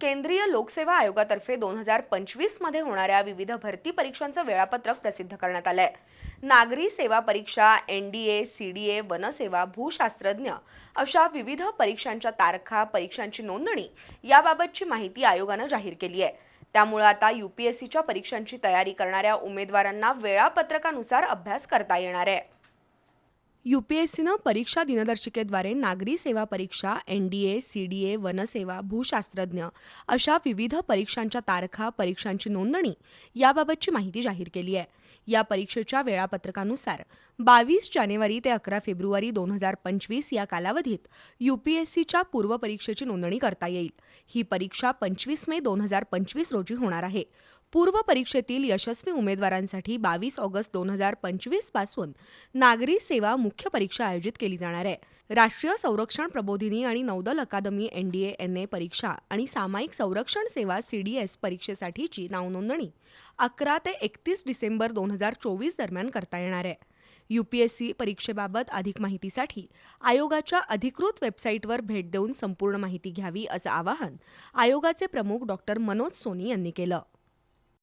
केंद्रीय लोकसेवा आयोगातर्फे दोन हजार पंचवीसमध्ये होणाऱ्या विविध भरती परीक्षांचं वेळापत्रक प्रसिद्ध करण्यात आलंय. नागरी सेवा परीक्षा N D A C D A वनसेवा भूशास्त्रज्ञ अशा विविध परीक्षांच्या तारखा परीक्षांची नोंदणी याबाबतची माहिती आयोगानं जाहीर केली आहे. त्यामुळं आता यूपीएससीच्या परीक्षांची तयारी करणाऱ्या उमेदवारांना वेळापत्रकानुसार अभ्यास करता येणार आहे. यूपीएससीनं परीक्षा दिनदर्शिकेद्वारे नागरी सेवा परीक्षा N D A C D A वनसेवा भूशास्त्रज्ञ अशा विविध परीक्षांच्या तारखा परीक्षांची नोंदणी याबाबतची माहिती जाहीर केली आहे. या परीक्षेच्या वेळापत्रकानुसार बावीस जानेवारी ते अकरा फेब्रुवारी दोन हजार पंचवीस या कालावधीत यूपीएससीच्या पूर्वपरीक्षेची नोंदणी करता येईल. ही परीक्षा पंचवीस मे दोन हजार पंचवीस रोजी होणार आहे. पूर्व परीक्षेतील यशस्वी उमेदवारांसाठी बावीस ऑगस्ट दोन हजार पंचवीसपासून नागरी सेवा मुख्य परीक्षा आयोजित केली जाणार आहे. राष्ट्रीय संरक्षण प्रबोधिनी आणि नौदल अकादमी एनडीए एन ए परीक्षा आणि सामायिक संरक्षण सेवा सीडीएस परीक्षेसाठीची नावनोंदणी अकरा ते एकतीस डिसेंबर दोन हजार चोवीस दरम्यान करता येणार आहे. यूपीएससी परीक्षेबाबत अधिक माहितीसाठी आयोगाच्या अधिकृत वेबसाईटवर भेट देऊन संपूर्ण माहिती घ्यावी असं आवाहन आयोगाचे प्रमुख डॉक्टर मनोज सोनी यांनी केलं.